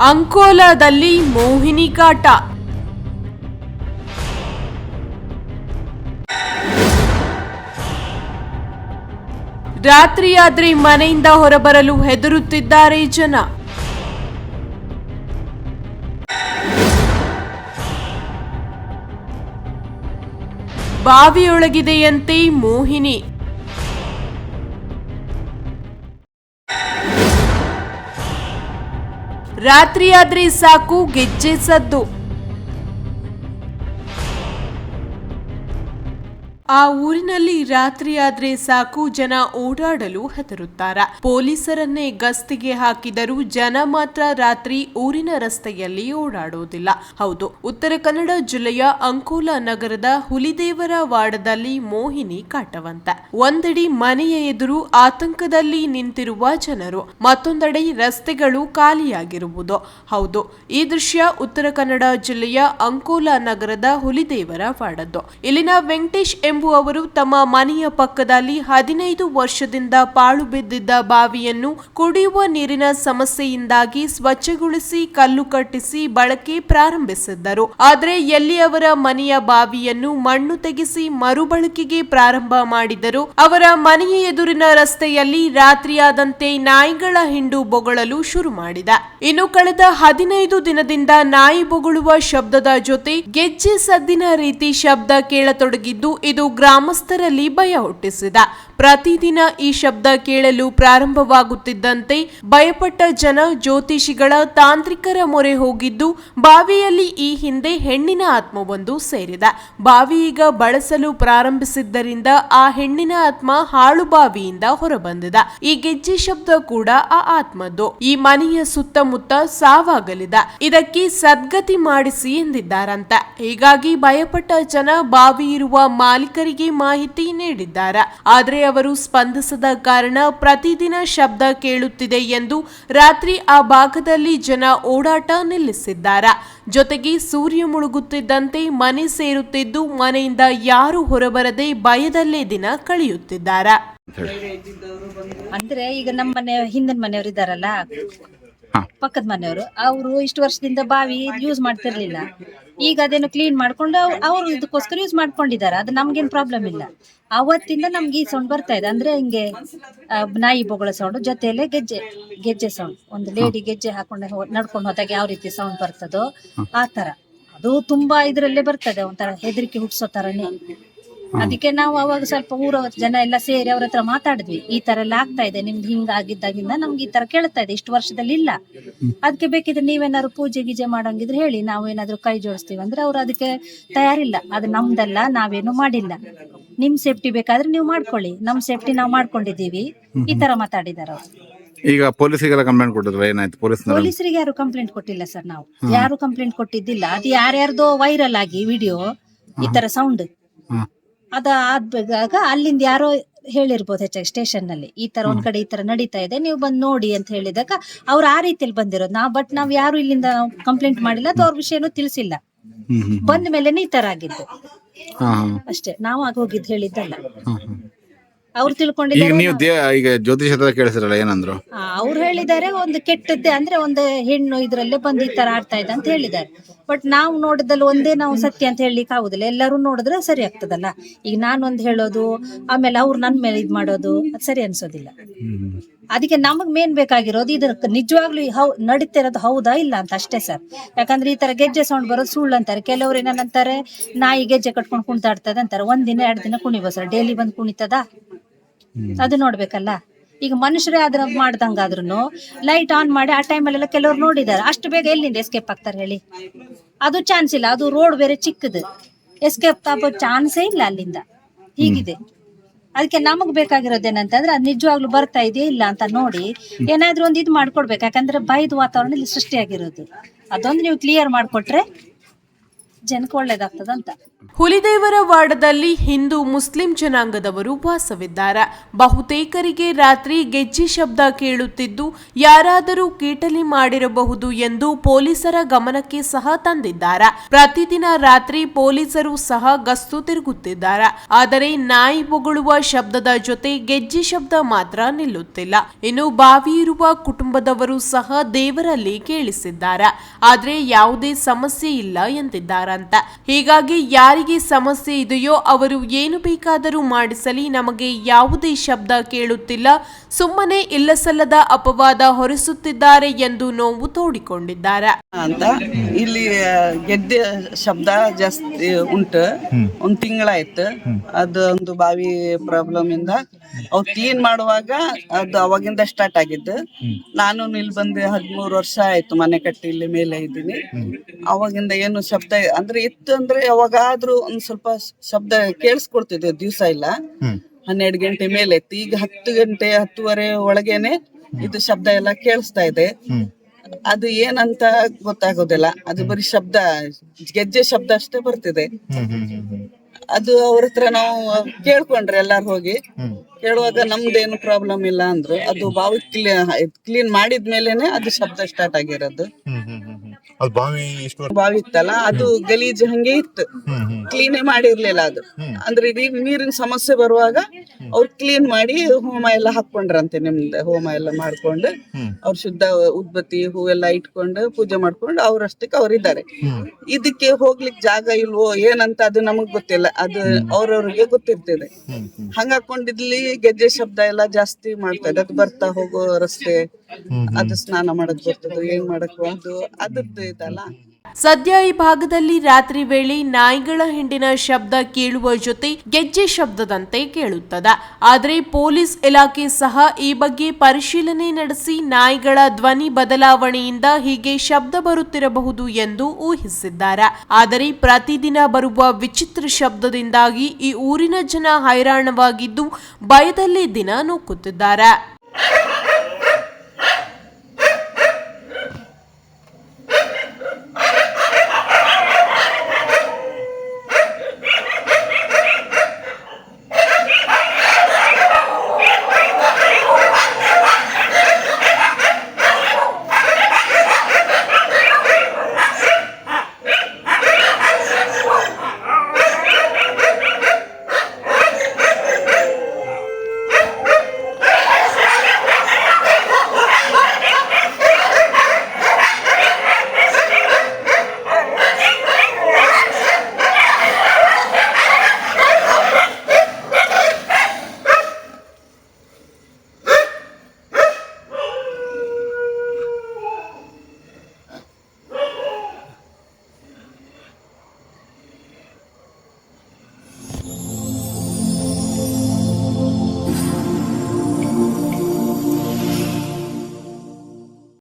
ಅಂಕೋಲಾದಲ್ಲಿ ಮೋಹಿನಿ ಕಾಟ ರಾತ್ರಿಯಾದ್ರೆ ಮನೆಯಿಂದ ಹೊರಬರಲು ಹೆದರುತ್ತಿದ್ದಾರೆ ಜನ. ಬಾವಿಯೊಳಗಿದೆಯಂತೆ ಮೋಹಿನಿ. ರಾತ್ರಿಯಾದ್ರೆ ಸಾಕು ಗೆಜ್ಜೆ ಸದ್ದು. ಆ ಊರಿನಲ್ಲಿ ರಾತ್ರಿಯಾದ್ರೆ ಸಾಕು ಜನ ಓಡಾಡಲು ಹೆದರುತ್ತಾರ. ಪೊಲೀಸರನ್ನೇ ಗಸ್ತಿಗೆ ಹಾಕಿದರೂ ಜನ ಮಾತ್ರ ರಾತ್ರಿ ಊರಿನ ರಸ್ತೆಯಲ್ಲಿ ಓಡಾಡುವುದಿಲ್ಲ ಹೌದು, ಉತ್ತರ ಕನ್ನಡ ಜಿಲ್ಲೆಯ ಅಂಕೋಲ ನಗರದ ಹುಲಿದೇವರ ವಾಡದಲ್ಲಿ ಮೋಹಿನಿ ಕಾಟವಂತ. ಒಂದೆಡೆ ಮನೆಯ ಎದುರು ಆತಂಕದಲ್ಲಿ ನಿಂತಿರುವ ಜನರು. ಮತ್ತೊಂದೆಡೆ ರಸ್ತೆಗಳು ಖಾಲಿಯಾಗಿರುವುದು. ಹೌದು, ಈ ದೃಶ್ಯ ಉತ್ತರ ಕನ್ನಡ ಜಿಲ್ಲೆಯ ಅಂಕೋಲ ನಗರದ ಹುಲಿದೇವರ ವಾಡದ್ದು. ಇಲ್ಲಿನ ವೆಂಕಟೇಶ್ ಎಂಬುವವರು ತಮ್ಮ ಮನೆಯ ಪಕ್ಕದಲ್ಲಿ ಹದಿನೈದು ವರ್ಷದಿಂದ ಪಾಳು ಬಿದ್ದಿದ್ದ ಬಾವಿಯನ್ನು ಕುಡಿಯುವ ನೀರಿನ ಸಮಸ್ಯೆಯಿಂದಾಗಿ ಸ್ವಚ್ಛಗೊಳಿಸಿ ಕಲ್ಲು ಕಟ್ಟಿಸಿ ಬಳಕೆ ಪ್ರಾರಂಭಿಸಿದ್ದರು. ಆದರೆ ಎಲ್ಲಿ ಅವರ ಮನೆಯ ಬಾವಿಯನ್ನು ಮಣ್ಣು ತೆಗೆಸಿ ಮರುಬಳಕೆಗೆ ಪ್ರಾರಂಭ ಮಾಡಿದರು ಅವರ ಮನೆಯ ಎದುರಿನ ರಸ್ತೆಯಲ್ಲಿ ರಾತ್ರಿಯಾದಂತೆ ನಾಯಿಗಳ ಹಿಂಡು ಬೊಗಳಲು ಶುರು ಮಾಡಿದ. ಇನ್ನು ಕಳೆದ ಹದಿನೈದು ದಿನದಿಂದ ನಾಯಿ ಬೊಗಳುವ ಶಬ್ದದ ಜೊತೆ ಗೆಜ್ಜೆ ಸದ್ದಿನ ರೀತಿ ಶಬ್ದ ಕೇಳತೊಡಗಿದ್ದು, ಇದು ಗ್ರಾಮಸ್ಥರಲ್ಲಿ ಭಯ ಹುಟ್ಟಿಸಿದ ಪ್ರತಿದಿನ ಈ ಶಬ್ದ ಕೇಳಲು ಪ್ರಾರಂಭವಾಗುತ್ತಿದ್ದಂತೆ ಭಯಪಟ್ಟ ಜನ ಜ್ಯೋತಿಷಿಗಳ ತಾಂತ್ರಿಕರ ಮೊರೆ ಹೋಗಿದ್ದು, ಬಾವಿಯಲ್ಲಿ ಈ ಹಿಂದೆ ಹೆಣ್ಣಿನ ಆತ್ಮವೊಂದು ಸೇರಿದ. ಬಾವಿ ಈಗ ಬಳಸಲು ಪ್ರಾರಂಭಿಸಿದ್ದರಿಂದ ಆ ಹೆಣ್ಣಿನ ಆತ್ಮ ಹಾಳು ಬಾವಿಯಿಂದ ಹೊರಬಂದಿದ. ಈ ಗೆಜ್ಜೆ ಶಬ್ದ ಕೂಡ ಆ ಆತ್ಮದ್ದು. ಈ ಮನೆಯ ಸುತ್ತಮುತ್ತ ಸಾವಾಗಲಿದ. ಇದಕ್ಕೆ ಸದ್ಗತಿ ಮಾಡಿಸಿ ಎಂದಿದ್ದಾರಂತ. ಹೀಗಾಗಿ ಭಯಪಟ್ಟ ಜನ ಬಾವಿ ಇರುವ ಮಾಲೀಕರಿಗೆ ಮಾಹಿತಿ ನೀಡಿದ್ದಾರೆ. ಆದರೆ ಅವರು ಸ್ಪಂದಿಸದ ಕಾರಣ ಪ್ರತಿದಿನ ಶಬ್ದ ಕೇಳುತ್ತಿದೆ ಎಂದು ರಾತ್ರಿ ಆ ಭಾಗದಲ್ಲಿ ಜನ ಓಡಾಟ ನಿಲ್ಲಿಸಿದ್ದಾರೆ ಜೊತೆಗೆ ಸೂರ್ಯ ಮುಳುಗುತ್ತಿದ್ದಂತೆ ಮನೆ ಸೇರುತ್ತಿದ್ದು ಮನೆಯಿಂದ ಯಾರು ಹೊರಬರದೆ ಭಯದಲ್ಲೇ ದಿನ ಕಳೆಯುತ್ತಿದ್ದಾರೆ ಅಂದ್ರೆ ಈಗ ನಮ್ಮ ಮನೆ ಹಿಂದಿನ ಮನೆಯವರು. ಪಕ್ಕದ ಮನೆಯವರು. ಅವರು ಇಷ್ಟು ವರ್ಷದಿಂದ ಬಾವಿ ಯೂಸ್ ಮಾಡ್ತಿರ್ಲಿಲ್ಲ. ಈಗ ಅದೇನು ಕ್ಲೀನ್ ಮಾಡ್ಕೊಂಡು ಅವರು ಇದಕ್ಕೋಸ್ಕರ ಯೂಸ್ ಮಾಡ್ಕೊಂಡಿದ್ದಾರೆ. ಅದು ನಮ್ಗೇನು ಪ್ರಾಬ್ಲಮ್ ಇಲ್ಲ. ಅವತ್ತಿಂದ ನಮ್ಗೆ ಈ ಸೌಂಡ್ ಬರ್ತಾ ಇದೆ. ಅಂದ್ರೆ ಹಿಂಗೆ ಆ, ನಾಯಿ ಬೊಗಳ ಸೌಂಡ್ ಜೊತೆಯಲ್ಲೇ ಗೆಜ್ಜೆ ಗೆಜ್ಜೆ ಸೌಂಡ್ ಒಂದು ಲೇಡಿ ಗೆಜ್ಜೆ ಹಾಕೊಂಡು ಹೋ- ನಡ್ಕೊಂಡು ಹೋದಾಗ ಯಾವ ರೀತಿ ಸೌಂಡ್ ಬರ್ತದೋ ಆ ತರ. ಅದು ತುಂಬಾ ಇದರಲ್ಲೇ ಬರ್ತದೆ. ಒಂಥರ ಹೆದರಿಕೆ ಹುಟ್ಟಿಸೋ ತರನೇ. ಅದಕ್ಕೆ ನಾವು ಅವಾಗ ಸ್ವಲ್ಪ ಊರ ಜನ ಎಲ್ಲ ಸೇರಿ ಅವ್ರ ಹತ್ರ ಮಾತಾಡಿದ್ವಿ. ಈ ತರ ಎಲ್ಲ ಆಗ್ತಾ ಇದೆ ನಿಮ್ದು ಹಿಂಗ ಆಗಿದ್ದಾಗಿಂದ ನಮ್ಗೆ ಈ ತರ ಕೇಳ್ತಾ ಇದೆ ಇಷ್ಟು ವರ್ಷದಲ್ಲಿ ಇಲ್ಲ. ಅದಕ್ಕೆ ಬೇಕಿದ್ರೆ ನೀವೇನಾದ್ರು ಪೂಜೆ ಗೀಜೆ ಮಾಡಂಗಿದ್ರೆ ಹೇಳಿ ನಾವು ಏನಾದ್ರು ಕೈ ಜೋಡಿಸ್ತೀವಿ ಅಂದ್ರೆ ಅವ್ರು ಅದಕ್ಕೆ ತಯಾರಿಲ್ಲ. ಅದು ನಮ್ದಲ್ಲ ನಾವೇನು ಮಾಡಿಲ್ಲ. ನಿಮ್ ಸೇಫ್ಟಿ ಬೇಕಾದ್ರೆ ನೀವು ಮಾಡ್ಕೊಳ್ಳಿ. ನಮ್ ಸೇಫ್ಟಿ ನಾವು ಮಾಡ್ಕೊಂಡಿದ್ದೀವಿ. ಈ ತರ ಮಾತಾಡಿದಾರ ಈಗ ಪೊಲೀಸಿಗೆಲ್ಲ ಕಂಪ್ಲೇಂಟ್ ಕೊಟ್ಟಿದ್ರು? ಏನಾಯ್ತು? ಪೊಲೀಸ್ ಪೊಲೀಸರಿಗೆ ಯಾರು ಕಂಪ್ಲೇಂಟ್ ಕೊಟ್ಟಿಲ್ಲ ಸರ್ ನಾವು. ಯಾರು ಕಂಪ್ಲೇಂಟ್ ಕೊಟ್ಟಿದ್ದಿಲ್ಲ. ಅದು ಯಾರ್ಯಾರ್ದೋ ವೈರಲ್ ಆಗಿ ವಿಡಿಯೋ ಈ ತರ ಸೌಂಡ್. ಅದ ಆದ್ಬೇಕಾಗ ಅಲ್ಲಿಂದ ಯಾರೋ ಹೇಳಿರ್ಬೋದು ಹೆಚ್ಚಾಗಿ ಸ್ಟೇಷನ್ನಲ್ಲಿ ಈ ತರ ಒಂದ್ ಕಡೆ ಈ ತರ ನಡೀತಾ ಇದೆ ನೀವು ಬಂದ್ ನೋಡಿ ಅಂತ ಹೇಳಿದಾಗ ಅವ್ರು ಆ ರೀತಿಯಲ್ಲಿ ಬಂದಿರೋದು. ನಾವ್ ಬಟ್ ನಾವ್ ಯಾರು ಇಲ್ಲಿಂದ ಕಂಪ್ಲೇಂಟ್ ಮಾಡಿಲ್ಲ ಅಥವಾ ಅವ್ರ ವಿಷಯನೂ ತಿಳಿಸಿಲ್ಲ. ಬಂದ ಮೇಲೆ ಈ ತರ ಆಗಿದ್ದು ಅಷ್ಟೇ. ನಾವು ಆಗ ಹೋಗಿದ್ದು ಹೇಳಿದ್ದಲ್ಲ. ಅವ್ರು ಈಗ ತಿಳ್ಕೊಂಡಿದ್ದಾರೆ ನೀವು ದೇ ಈಗ ಜ್ಯೋತಿಷ್ಯದ ಹತ್ರ ಕೇಳಿಸಿರಲ್ಲ ಏನಂದ್ರು? ಅವ್ರು ಹೇಳಿದ್ದಾರೆ ಒಂದು ಕೆಟ್ಟದ್ದೇ ಅಂದ್ರೆ ಒಂದು ಹೆಣ್ಣು ಇದ್ರಲ್ಲೇ ಬಂದು ಈ ತರ ಆಡ್ತಾ ಇದೆ ಅಂತ ಹೇಳಿದ್ದಾರೆ. ಬಟ್ ನಾವು ನೋಡಿದಲ್ಲಿ ಒಂದೇ ನಾವು ಸತ್ಯ ಅಂತ ಹೇಳಲಿಕ್ಕೆ ಆಗುದಿಲ್ಲ. ಎಲ್ಲರೂ ನೋಡಿದ್ರೆ ಸರಿ ಆಗ್ತದಲ್ಲ. ಈಗ ನಾನೊಂದು ಹೇಳೋದು ಆಮೇಲೆ ಅವ್ರು ನನ್ ಮೇಲೆ ಇದ್ ಮಾಡೋದು ಅದು ಸರಿ ಅನ್ಸೋದಿಲ್ಲ. ಅದಕ್ಕೆ ನಮಗ್ ಮೇನ್ ಬೇಕಾಗಿರೋದು ಇದ್ರ ನಿಜವಾಗ್ಲೂ ಹೌ ನಡೀತಿರೋದು ಹೌದಾ ಇಲ್ಲ ಅಂತ ಅಷ್ಟೇ ಸರ್. ಯಾಕಂದ್ರೆ ಈ ತರ ಗೆಜ್ಜೆ ಸೌಂಡ್ ಬರೋದು ಸುಳ್ಳು ಅಂತಾರೆ. ಕೆಲವ್ರು ಏನಂತಾರೆ ನಾಯಿ ಗೆಜ್ಜೆ ಕಟ್ಕೊಂಡು ಕುಣಿತಾಡ್ತದೆ ಅಂತಾರೆ. ಒಂದ್ ದಿನ ಎರಡ್ ದಿನ ಕುಣಿಬೋದು ಸರ್. ಡೈಲಿ ಬಂದು ಕುಣಿತದ? ಅದು ನೋಡ್ಬೇಕಲ್ಲ? ಈಗ ಮನುಷ್ಯರೇ ಅದ್ರ ಮಾಡ್ದಂಗಾದ್ರೂ ಲೈಟ್ ಆನ್ ಮಾಡಿ ಆ ಟೈಮಲ್ಲೆಲ್ಲ ಕೆಲವ್ರು ನೋಡಿದ್ದಾರೆ ಅಷ್ಟು ಬೇಗ ಎಲ್ಲಿಂದ ಎಸ್ಕೇಪ್ ಆಗ್ತಾರೆ ಹೇಳಿ? ಅದು ಚಾನ್ಸ್ ಇಲ್ಲ. ಅದು ರೋಡ್ ಬೇರೆ ಚಿಕ್ಕದು. ಎಸ್ಕೇಪ್ ಆಗೋ ಚಾನ್ಸೇ ಇಲ್ಲ ಅಲ್ಲಿಂದ. ಹೀಗಿದೆ. ಅದಕ್ಕೆ ನಮಗ್ ಬೇಕಾಗಿರೋದೇನಂತಂದ್ರೆ ಅದು ನಿಜವಾಗ್ಲೂ ಬರ್ತಾ ಇದೆಯಾ ಇಲ್ಲ ಅಂತ ನೋಡಿ ಏನಾದ್ರೂ ಒಂದು ಇದು ಮಾಡ್ಕೊಡ್ಬೇಕು. ಯಾಕಂದ್ರೆ ಬೈದ್ ವಾತಾವರಣ ಇಲ್ಲಿ ಸೃಷ್ಟಿಯಾಗಿರೋದು. ಅದೊಂದು ನೀವು ಕ್ಲಿಯರ್ ಮಾಡ್ಕೊಟ್ರೆ ಜನಕ್ಕೆ ಒಳ್ಳೇದಾಗ್ತದಂತ ಹುಲಿದೇವರ ವಾಡದಲ್ಲಿ ಹಿಂದೂ ಮುಸ್ಲಿಂ ಜನಾಂಗದವರು ವಾಸವಿದ್ದಾರೆ. ಬಹುತೇಕರಿಗೆ ರಾತ್ರಿ ಗೆಜ್ಜೆ ಶಬ್ದ ಕೇಳುತ್ತಿದ್ದು, ಯಾರಾದರೂ ಕೀಟಲಿ ಮಾಡಿರಬಹುದು ಎಂದು ಪೊಲೀಸರ ಗಮನಕ್ಕೆ ಸಹ ತಂದಿದ್ದಾರೆ. ಪ್ರತಿದಿನ ರಾತ್ರಿ ಪೊಲೀಸರು ಸಹ ಗಸ್ತು ತಿರುಗುತ್ತಿದ್ದಾರೆ. ಆದರೆ ನಾಯಿ ಬೊಗಳುವ ಶಬ್ದದ ಜೊತೆ ಗೆಜ್ಜೆ ಶಬ್ದ ಮಾತ್ರ ನಿಲ್ಲುತ್ತಿಲ್ಲ. ಇನ್ನು ಬಾವಿ ಇರುವ ಕುಟುಂಬದವರು ಸಹ ದೇವರಲ್ಲಿ ಕೇಳಿಸಿದ್ದಾರೆ. ಆದರೆ ಯಾವುದೇ ಸಮಸ್ಯೆ ಇಲ್ಲ ಎಂದಿದ್ದಾರಂತ ಹೀಗಾಗಿ ಯಾರಿಗೆ ಸಮಸ್ಯೆ ಇದೆಯೋ ಅವರು ಏನು ಬೇಕಾದರೂ ಮಾಡಿಸಲಿ ನಮಗೆ ಯಾವುದೇ ಶಬ್ದ ಕೇಳುತ್ತಿಲ್ಲ ಸುಮ್ಮನೆ ಇಲ್ಲಸಲ್ಲದ ಅಪವಾದ ಹೊರಿಸುತ್ತಿದ್ದಾರೆ ಎಂದು ನೋವು ತೋಡಿಕೊಂಡಿದ್ದಾರೆ. ಅಂತ ಇಲ್ಲಿ ಗೆದ್ದ ಶಬ್ದ ಜಾಸ್ತಿ ಉಂಟು. ಒಂದ್ ತಿಂಗಳಾಯ್ತು. ಅದು ಒಂದು ಬಾವಿ ಪ್ರಾಬ್ಲಮ್ ಇಂದ ಅವ್ ಕ್ಲೀನ್ ಮಾಡುವಾಗ ಅದು ಅವಾಗಿಂದ ಸ್ಟಾರ್ಟ್ ಆಗಿದ್ದು. ನಾನು ಇಲ್ಲಿ ಬಂದು ಹದಿಮೂರು ವರ್ಷ ಆಯ್ತು ಮನೆ ಕಟ್ಟಿ ಇಲ್ಲಿ ಮೇಲೆ ಇದ್ದೀನಿ. ಅವಾಗಿಂದ ಏನು ಶಬ್ದ ಅಂದ್ರೆ ಇತ್ತು ಅಂದ್ರೆ ಯಾವಾಗಾದ್ರೂ ಒಂದ್ ಸ್ವಲ್ಪ ಶಬ್ದ ಕೇಳಿಸ್ಕೊಳ್ತಿದ್ದೆ ದಿವ್ಸ ಇಲ್ಲ. ಹನ್ನೆರಡು ಗಂಟೆ ಮೇಲೆ ಇತ್ತು ಈಗ ಹತ್ತು ಗಂಟೆ ಹತ್ತುವರೆ ಒಳಗೇನೆ ಇದು ಶಬ್ದ ಎಲ್ಲ ಕೇಳಿಸ್ತಾ ಇದೆ. ಅದು ಏನಂತ ಗೊತ್ತಾಗೋದಿಲ್ಲ. ಅದು ಬರೀ ಶಬ್ದ ಗೆಜ್ಜೆ ಶಬ್ದ ಅಷ್ಟೇ ಬರ್ತಿದೆ. ಅದು ಅವ್ರ ಹತ್ರ ನಾವು ಕೇಳ್ಕೊಂಡ್ರೆ ಎಲ್ಲಾರು ಹೋಗಿ ಕೇಳುವಾಗ ನಮ್ದೇನು ಪ್ರಾಬ್ಲಮ್ ಇಲ್ಲ ಅಂದ್ರು. ಅದು ಬಾವಿ ಕ್ಲೀನ್ ಮಾಡಿದ್ಮೇಲೆನೆ ಅದು ಶಬ್ದ ಸ್ಟಾರ್ಟ್ ಆಗಿರೋದು. ಅದು ಬಾವಿ ಇಷ್ಟು ಬಾವಿ ಇತ್ತಲ್ಲ ಅದು ಗಲೀಜು ಹಂಗೆ ಇತ್ತು. ಕ್ಲೀನೇ ಮಾಡಿರ್ಲಿಲ್ಲ ಅದು. ಅಂದ್ರೆ ಇದೀಗ ನೀರಿನ ಸಮಸ್ಯೆ ಬರುವಾಗ ಅವ್ರು ಕ್ಲೀನ್ ಮಾಡಿ ಹೋಮ ಎಲ್ಲ ಹಾಕೊಂಡ್ರಂತೆ ನಿಮ್ದು ಹೋಮ ಎಲ್ಲ ಮಾಡ್ಕೊಂಡು. ಅವ್ರು ಶುದ್ಧ ಉದ್ಬತ್ತಿ ಹೂವೆಲ್ಲ ಇಟ್ಕೊಂಡು ಪೂಜೆ ಮಾಡ್ಕೊಂಡು ಅವ್ರಷ್ಟಕ್ಕೆ ಅವ್ರಿದ್ದಾರೆ ಇದಕ್ಕೆ ಹೋಗ್ಲಿಕ್ಕೆ ಜಾಗ ಇಲ್ವೋ ಏನಂತ ಅದು ನಮಗ್ ಗೊತ್ತಿಲ್ಲ. ಅದು ಅವ್ರವ್ರಿಗೆ ಗೊತ್ತಿರ್ತದೆ. ಹಂಗಾಕೊಂಡಿದ್ಲಿ ಗೆಜ್ಜೆ ಶಬ್ದ ಎಲ್ಲ ಜಾಸ್ತಿ ಮಾಡ್ತಾ ಅದಕ್ಕೆ ಅದು ಬರ್ತಾ ಹೋಗೋ ರಸ್ತೆ. ಅದು ಸ್ನಾನ ಮಾಡಕ್ ಬರ್ತದೆ ಏನ್ ಮಾಡಕ್ ಬಂದು ಅದ್ರದ್ದು ಇದಲ್ಲ. ಸದ್ಯ ಈ ಭಾಗದಲ್ಲಿ ರಾತ್ರಿ ವೇಳೆ ನಾಯಿಗಳ ಹಿಂಡಿನ ಶಬ್ದ ಕೇಳುವ ಜೊತೆ ಗೆಜ್ಜೆ ಶಬ್ದದಂತೆ ಕೇಳುತ್ತದೆ. ಆದರೆ ಪೊಲೀಸ್ ಇಲಾಖೆ ಸಹ ಈ ಬಗ್ಗೆ ಪರಿಶೀಲನೆ ನಡೆಸಿ ನಾಯಿಗಳ ಧ್ವನಿ ಬದಲಾವಣೆಯಿಂದ ಹೀಗೆ ಶಬ್ದ ಬರುತ್ತಿರಬಹುದು ಎಂದು ಊಹಿಸಿದ್ದಾರೆ. ಆದರೆ ಪ್ರತಿದಿನ ಬರುವ ವಿಚಿತ್ರ ಶಬ್ದದಿಂದಾಗಿ ಈ ಊರಿನ ಜನ ಹೈರಾಣವಾಗಿದ್ದು ಭಯದಲ್ಲಿ ದಿನ ನೂಕುತ್ತಿದ್ದಾರೆ.